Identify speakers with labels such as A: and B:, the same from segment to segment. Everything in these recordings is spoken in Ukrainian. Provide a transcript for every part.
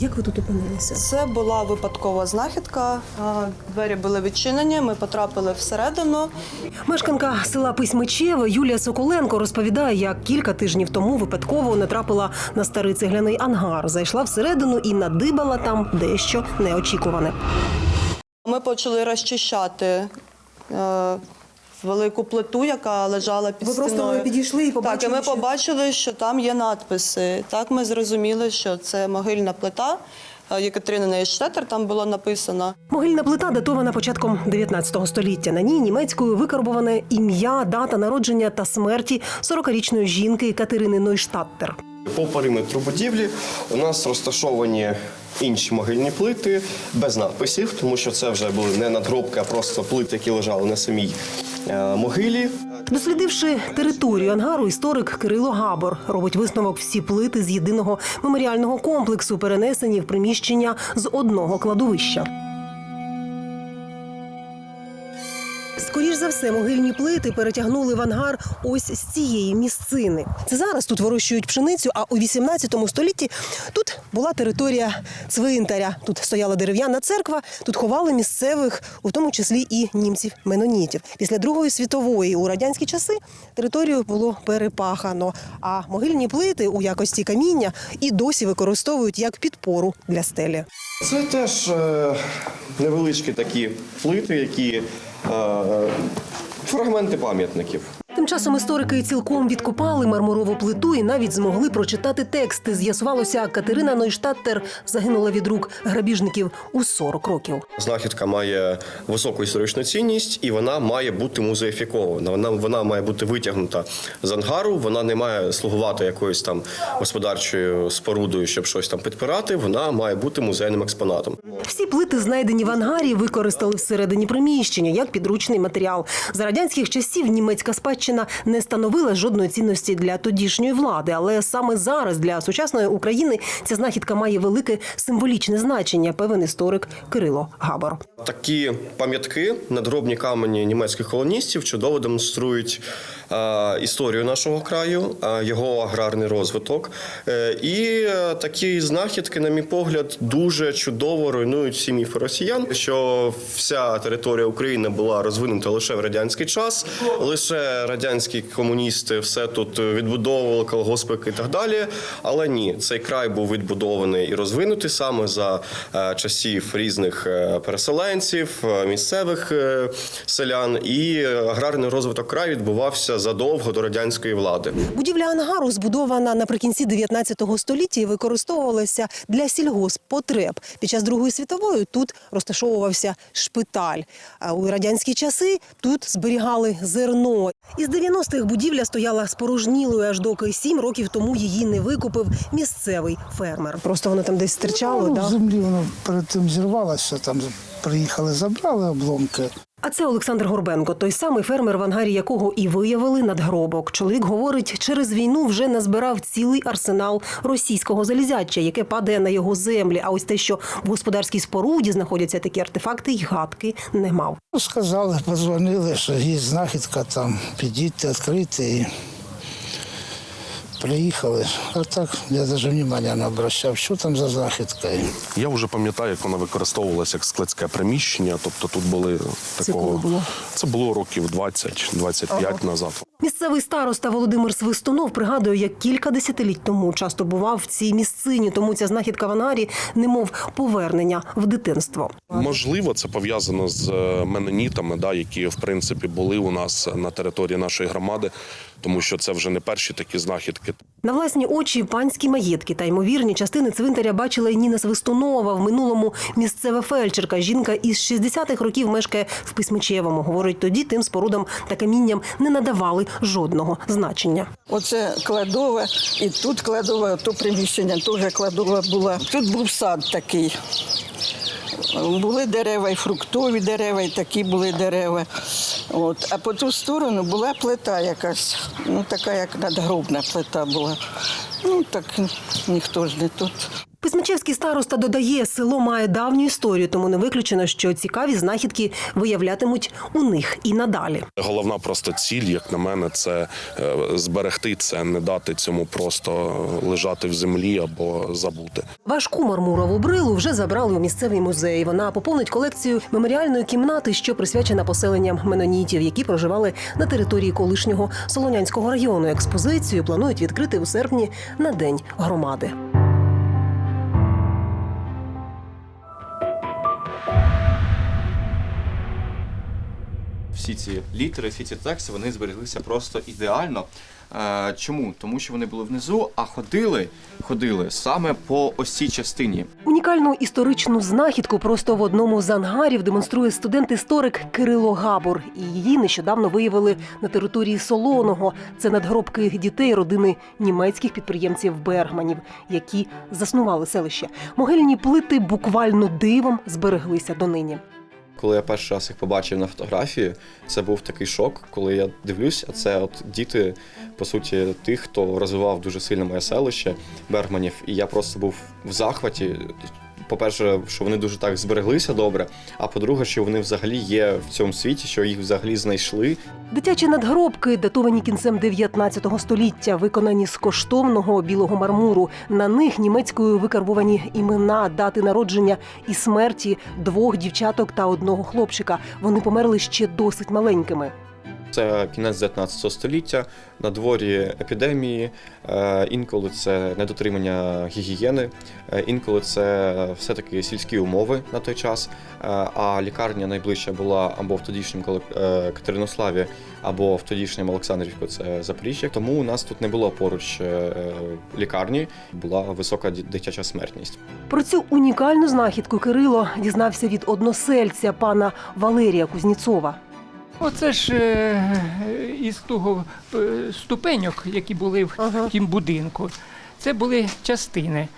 A: Як ви тут опинилися?
B: Це була випадкова знахідка. Двері були відчинені. Ми потрапили всередину.
A: Мешканка села Письмичеве Юлія Соколенко розповідає, як кілька тижнів тому випадково натрапила на старий цегляний ангар, зайшла всередину і надибала там дещо неочікуване.
B: Ми почали розчищати е, велику плиту, яка лежала під
A: Ви просто
B: стіною.
A: підійшли і побачили,
B: Так, і ми
A: що-
B: побачили, що там є надписи. Так, ми зрозуміли, що це могильна плита. е, Єкатерини Нейштетер, там було написано.
A: Могильна плита датована початком 19 століття. На ній німецькою викарбоване ім'я, дата народження та смерті 40-річної жінки Катерини Нойштаттер.
C: По периметру будівлі у нас розташовані інші могильні плити без надписів, тому що це вже були не надгробки, а просто плити, які лежали на самій е, могилі.
A: Дослідивши територію ангару, історик Кирило Габор робить висновок всі плити з єдиного меморіального комплексу, перенесені в приміщення з одного кладовища. За все, могильні плити перетягнули в ангар ось з цієї місцини. Це зараз тут вирощують пшеницю, а у 18 столітті тут була територія цвинтаря. Тут стояла дерев'яна церква, тут ховали місцевих, у тому числі і німців-менонітів. Після Другої світової у радянські часи територію було перепахано, а могильні плити у якості каміння і досі використовують як підпору для стелі.
C: Це теж е, невеличкі такі плити, які фрагменти пам'ятників.
A: Часом історики цілком відкопали мармурову плиту і навіть змогли прочитати тексти. З'ясувалося, Катерина Нойштаттер загинула від рук грабіжників у 40 років.
C: Знахідка має високу історичну цінність і вона має бути музеїфікована. Вона, вона має бути витягнута з ангару. Вона не має слугувати якоюсь там господарчою спорудою, щоб щось там підпирати. Вона має бути музейним експонатом.
A: Всі плити, знайдені в ангарі, використали всередині приміщення як підручний матеріал. За радянських часів німецька спадщина не становила жодної цінності для тодішньої влади, але саме зараз для сучасної України ця знахідка має велике символічне значення. Певен історик Кирило Габор.
C: Такі пам'ятки, надгробні камені німецьких колоністів чудово демонструють історію нашого краю, е, його аграрний розвиток. Е, і е, такі знахідки, на мій погляд, дуже чудово руйнують всі міфи росіян, що вся територія України була розвинута лише в радянський час, лише радянські комуністи все тут відбудовували колгоспики і так далі. Але ні, цей край був відбудований і розвинутий саме за е, часів різних е, переселенців, е, місцевих е, селян, і аграрний розвиток краю відбувався задовго до радянської влади.
A: Будівля ангару збудована наприкінці 19 століття і використовувалася для сільгосппотреб. Під час Другої світової тут розташовувався шпиталь. А у радянські часи тут зберігали зерно. Із 90-х будівля стояла спорожнілою, аж доки сім років тому її не викупив місцевий фермер. Просто воно там десь стирчало.
D: Ну,
A: да?
D: Землі воно перед тим зірвалося, там приїхали, забрали обломки.
A: А це Олександр Горбенко, той самий фермер, в ангарі якого і виявили надгробок. Чоловік говорить, через війну вже назбирав цілий арсенал російського залізяча, яке падає на його землі. А ось те, що в господарській споруді знаходяться такі артефакти, й гадки не мав.
D: Ну, Сказали, подзвонили, що є знахідка там, підійти, відкрити. І приїхали. А так я навіть внимання не обращав, що там за знахідка.
E: Я вже пам'ятаю, як вона використовувалася як складське приміщення. Тобто тут були такого
A: коли було?
E: це було років 20-25 назад.
A: Місцевий староста Володимир Свистунов пригадує, як кілька десятиліть тому часто бував в цій місцині, тому ця знахідка в ангарі немов повернення в дитинство.
E: Можливо, це пов'язано з е, менонітами, да, які в принципі були у нас на території нашої громади, тому що це вже не перші такі знахідки.
A: На власні очі панські маєтки та ймовірні частини цвинтаря бачила і Ніна Свистунова. В минулому місцева фельдшерка. Жінка із 60-х років мешкає в Письмичевому. Говорить, тоді тим спорудам та камінням не надавали жодного значення.
F: Оце кладова, і тут кладова, то приміщення теж кладова була. Тут був сад такий. Були дерева, і фруктові дерева, і такі були дерева. От. А по ту сторону була плита якась, ну така як надгробна плита була. Ну так ніхто ж не тут.
A: Письмачевський староста додає, село має давню історію, тому не виключено, що цікаві знахідки виявлятимуть у них і надалі.
E: Головна просто ціль, як на мене, це е, зберегти це, не дати цьому просто лежати в землі або забути.
A: Важку мармурову брилу вже забрали у місцевий музей. Вона поповнить колекцію меморіальної кімнати, що присвячена поселенням менонітів, які проживали на території колишнього Солонянського району. Експозицію планують відкрити у серпні на день громади.
C: Всі ці літери, всі ці тексти вони збереглися просто ідеально. Е, Чому? Тому що вони були внизу, а ходили, ходили саме по ось частині.
A: Унікальну історичну знахідку просто в одному з ангарів демонструє студент-історик Кирило Габур. І її нещодавно виявили на території Солоного. Це надгробки дітей родини німецьких підприємців Бергманів, які заснували селище. Могильні плити буквально дивом збереглися донині.
G: Коли я перший раз їх побачив на фотографії, це був такий шок, коли я дивлюсь, а це от діти, по суті, тих, хто розвивав дуже сильно моє селище Бергманів. І я просто був в захваті. По-перше, що вони дуже так збереглися добре. А по-друге, що вони взагалі є в цьому світі, що їх взагалі знайшли.
A: Дитячі надгробки, датовані кінцем 19 століття, виконані з коштовного білого мармуру. На них німецькою викарбовані імена, дати народження і смерті двох дівчаток та одного хлопчика. Вони померли ще досить маленькими.
G: Це кінець 19 століття, на дворі епідемії, е, інколи це недотримання гігієни, е, інколи це все-таки сільські умови на той час. Е, А лікарня найближча була або в тодішньому Катеринославі, або в тодішньому Олександрівську, це Запоріжжя. Тому у нас тут не було поруч лікарні, була висока дитяча смертність.
A: Про цю унікальну знахідку Кирило дізнався від односельця пана Валерія Кузніцова.
H: Оце ж е, із того е, ступеньок, які були в
A: Ага.
H: тім будинку. Це були частини.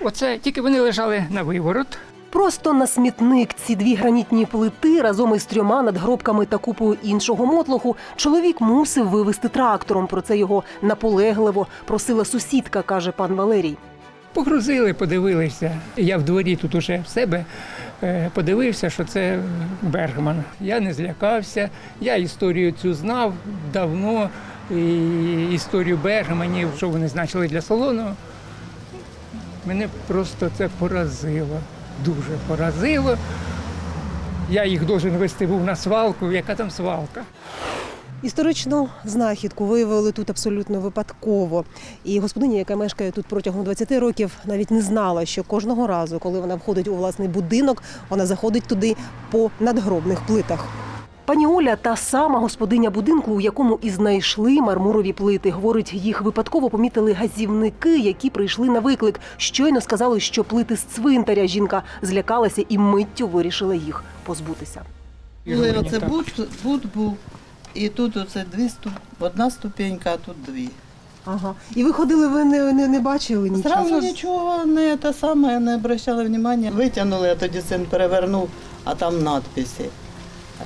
H: Оце тільки вони лежали на виворот.
A: Просто на смітник ці дві гранітні плити разом із трьома надгробками та купою іншого мотлоху чоловік мусив вивезти трактором. Про це його наполегливо просила сусідка, каже пан Валерій.
H: Погрузили, подивилися. Я в дворі тут уже в себе подивився, що це Бергман. Я не злякався. Я історію цю знав давно. І історію Бергманів, що вони значили для салону. Мене просто це поразило. Дуже поразило. Я їх должен вести був на свалку. Яка там свалка?
A: Історичну знахідку виявили тут абсолютно випадково. І господиня, яка мешкає тут протягом 20 років, навіть не знала, що кожного разу, коли вона входить у власний будинок, вона заходить туди по надгробних плитах. Пані Оля та сама господиня будинку, у якому і знайшли мармурові плити. Говорить, їх випадково помітили газівники, які прийшли на виклик. Щойно сказали, що плити з цвинтаря. Жінка злякалася і миттю вирішила їх позбутися.
H: Ірвані,
I: оце бут, бут був, і тут оце дві ступ, одна ступенька, а тут дві.
A: Ага. І ви ходили, ви не, не, не бачили
I: Зразу нічого не те саме, не обращали уваги. Витягнули, а тоді син перевернув, а там надписи. Е,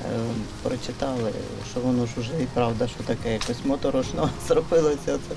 I: Прочитали, що воно ж уже і правда, що таке якось моторошно зробилося. Це.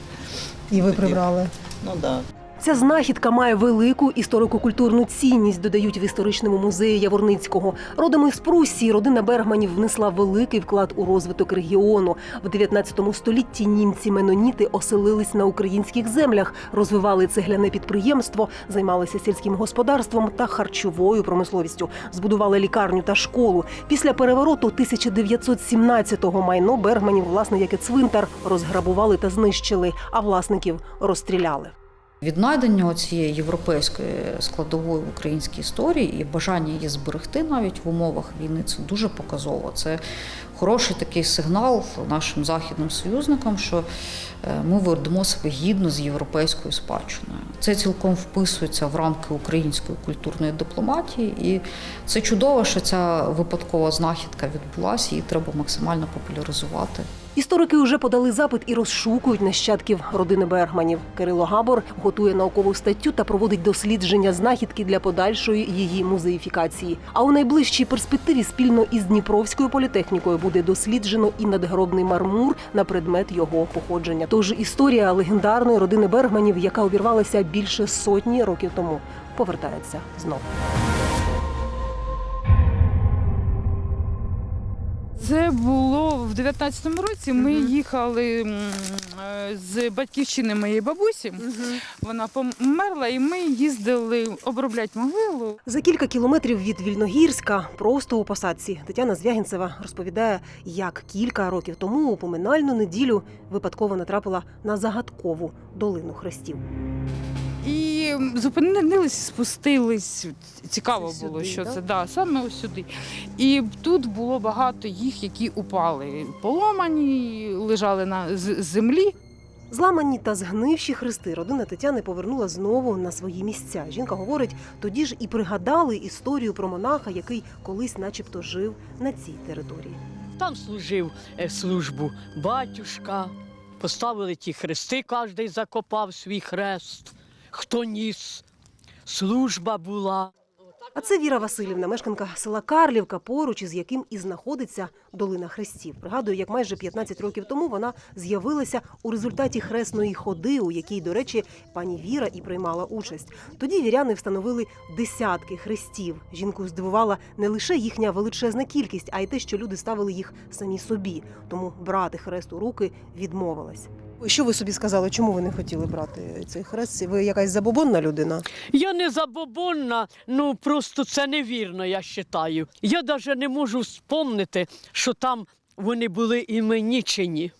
A: І ви
I: Тоді-
A: прибрали.
I: Ну так. Да.
A: Ця знахідка має велику історико-культурну цінність, додають в історичному музеї Яворницького. Родом із Пруссії родина Бергманів внесла великий вклад у розвиток регіону. В 19 столітті німці-меноніти оселились на українських землях, розвивали цегляне підприємство, займалися сільським господарством та харчовою промисловістю, збудували лікарню та школу. Після перевороту 1917-го майно Бергманів, власне, як і цвинтар, розграбували та знищили, а власників розстріляли.
J: Віднайдення цієї європейської складової в українській історії і бажання її зберегти навіть в умовах війни це дуже показово. Це хороший такий сигнал нашим західним союзникам, що е, ми ведемо себе гідно з європейською спадщиною. Це цілком вписується в рамки української культурної дипломатії, і це чудово, що ця випадкова знахідка відбулася. Її треба максимально популяризувати.
A: Історики вже подали запит і розшукують нащадків родини Бергманів. Кирило Габор готує наукову статтю та проводить дослідження знахідки для подальшої її музеїфікації. А у найближчій перспективі спільно із Дніпровською політехнікою буде досліджено і надгробний мармур на предмет його походження. Тож історія легендарної родини Бергманів, яка обірвалася більше сотні років тому, повертається знову.
K: Це було в 19-му році. Ми їхали е, з батьківщини моєї бабусі. Вона померла, і ми їздили обробляти могилу.
A: За кілька кілометрів від Вільногірська, просто у посадці, Тетяна Звягінцева розповідає, як кілька років тому у поминальну неділю випадково натрапила на загадкову долину хрестів.
K: Зупинились, спустились. Цікаво
A: Це
K: було,
A: сюди,
K: що
A: да?
K: це да, саме ось сюди. І тут було багато їх, які упали. Поломані, лежали на землі.
A: Зламані та згнивші хрести родина Тетяни повернула знову на свої місця. Жінка говорить, тоді ж і пригадали історію про монаха, який колись, начебто, жив на цій території.
L: Там служив е, службу батюшка. Поставили ті хрести, кожен закопав свій хрест. Хто ніс? Служба була.
A: А це Віра Васильівна, мешканка села Карлівка, поруч із яким і знаходиться долина хрестів. Пригадую, як майже 15 років тому вона з'явилася у результаті хресної ходи, у якій, до речі, пані Віра і приймала участь. Тоді віряни встановили десятки хрестів. Жінку здивувала не лише їхня величезна кількість, а й те, що люди ставили їх самі собі. Тому брати хрест у руки відмовилась. Що ви собі сказали? Чому ви не хотіли брати цей хрест? Ви якась забобонна людина?
L: Я не забобонна, ну просто це невірно, я вважаю. Я навіть не можу вспомнити, що там вони були іменічені.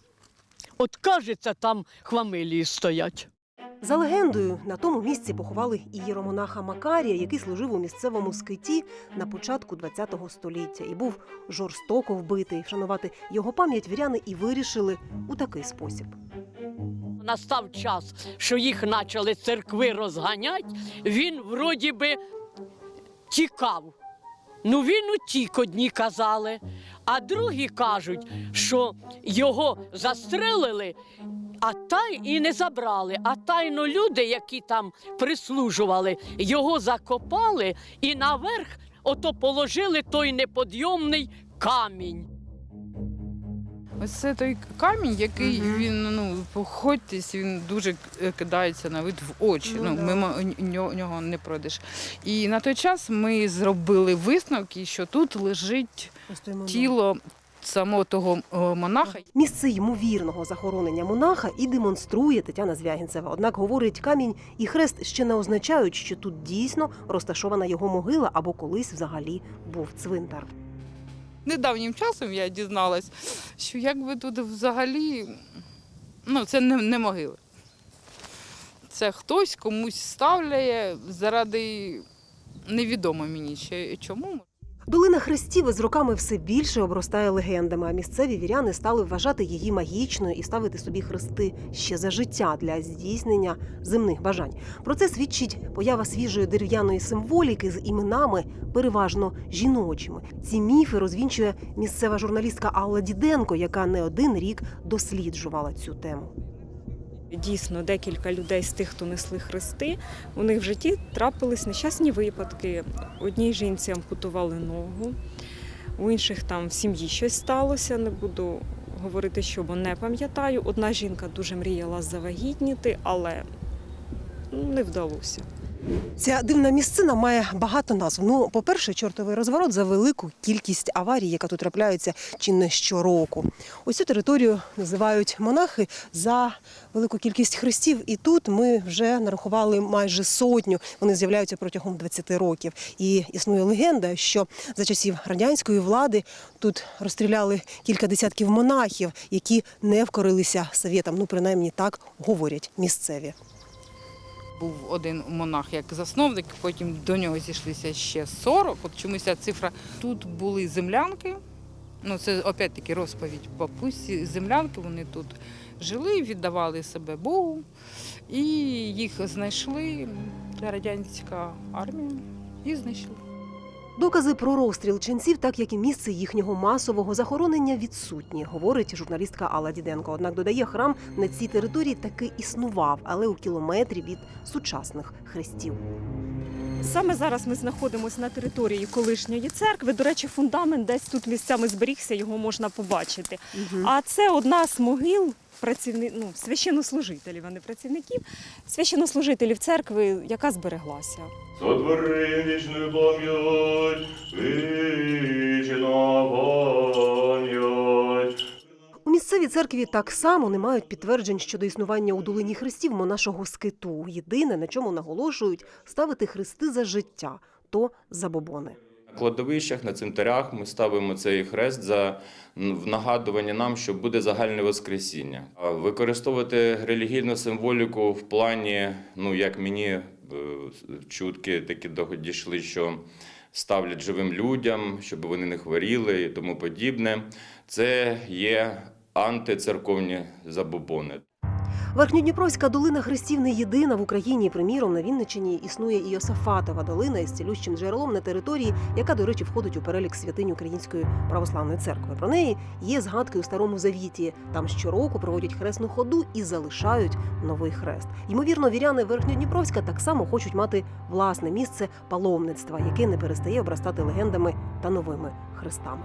L: От кажеться, там хвамилії стоять.
A: За легендою, на тому місці поховали і єромонаха Макарія, який служив у місцевому скиті на початку ХХ століття і був жорстоко вбитий. Вшанувати його пам'ять віряни і вирішили у такий спосіб.
L: Настав час, що їх почали церкви розганяти, він вроді би тікав. Ну він утік, одні казали, а другі кажуть, що його застрелили, а тай і не забрали. А тайно люди, які там прислужували, його закопали і наверх ото положили той неподйомний камінь.
K: Ось це той камінь, який він ну походьтесь, він дуже е, кидається на вид в очі.
A: Ну
K: Ну,
A: да.
K: мимо нього, нього не пройдеш. І на той час ми зробили висновки, що тут лежить тіло самого того е, монаха.
A: Місце ймовірного захоронення монаха і демонструє Тетяна Звягінцева. Однак говорить, камінь і хрест ще не означають, що тут дійсно розташована його могила або колись взагалі був цвинтар.
K: Недавнім часом я дізналась, що якби тут взагалі ну, це не, не могила. Це хтось комусь ставляє заради невідомо мені чому.
A: Долина хрестів із роками все більше обростає легендами, а місцеві віряни стали вважати її магічною і ставити собі хрести ще за життя для здійснення земних бажань. Про це свідчить поява свіжої дерев'яної символіки з іменами, переважно жіночими. Ці міфи розвінчує місцева журналістка Алла Діденко, яка не один рік досліджувала цю тему.
M: Дійсно, декілька людей з тих, хто несли хрести, у них в житті трапились нещасні випадки. Одній жінці ампутували ногу, у інших там в сім'ї щось сталося. Не буду говорити, що, бо не пам'ятаю. Одна жінка дуже мріяла завагітніти, але ну, не вдалося.
A: Ця дивна місцина має багато назв. Ну, по-перше, чортовий розворот за велику кількість аварій, яка тут трапляються чи не щороку. Ось цю територію називають монахи за велику кількість хрестів. І тут ми вже нарахували майже сотню. Вони з'являються протягом 20 років. І існує легенда, що за часів радянської влади тут розстріляли кілька десятків монахів, які не вкорилися совєтам. Ну, принаймні так говорять місцеві.
K: Був один монах як засновник, потім до нього зійшлися ще 40. От чомусь ця цифра. Тут були землянки. Ну, це опять-таки розповідь бабусі. Землянки вони тут жили, віддавали себе Богу. І їх знайшли радянська армія і знайшли.
A: Докази про розстріл ченців, так як і місце їхнього масового захоронення, відсутні, говорить журналістка Алла Діденко. Однак додає, храм на цій території таки існував, але у кілометрі від сучасних хрестів.
M: Саме зараз ми знаходимося на території колишньої церкви. До речі, фундамент десь тут місцями зберігся, його можна побачити. А це одна з могил працівни... ну, священнослужителів, а не працівників, священнослужителів церкви, яка збереглася.
N: Сотвори вічну пам'ять, вічна пам'ять.
A: У місцевій церкві так само не мають підтверджень щодо існування у долині хрестів монашого скиту. Єдине, на чому наголошують, ставити хрести за життя, то забобони.
O: На кладовищах, на цвинтарях ми ставимо цей хрест за нагадування нам, що буде загальне воскресіння. Використовувати релігійну символіку в плані, ну як мені е, чутки такі дійшли, що ставлять живим людям, щоб вони не хворіли і тому подібне. Це є антицерковні забобони.
A: Верхньодніпровська долина хрестів не єдина в Україні. Приміром, на Вінниччині існує і Йосафатова долина із цілющим джерелом на території, яка, до речі, входить у перелік святинь Української православної церкви. Про неї є згадки у старому завіті. Там щороку проводять хресну ходу і залишають новий хрест. Ймовірно, віряни Верхньодніпровська так само хочуть мати власне місце паломництва, яке не перестає обрастати легендами та новими хрестами.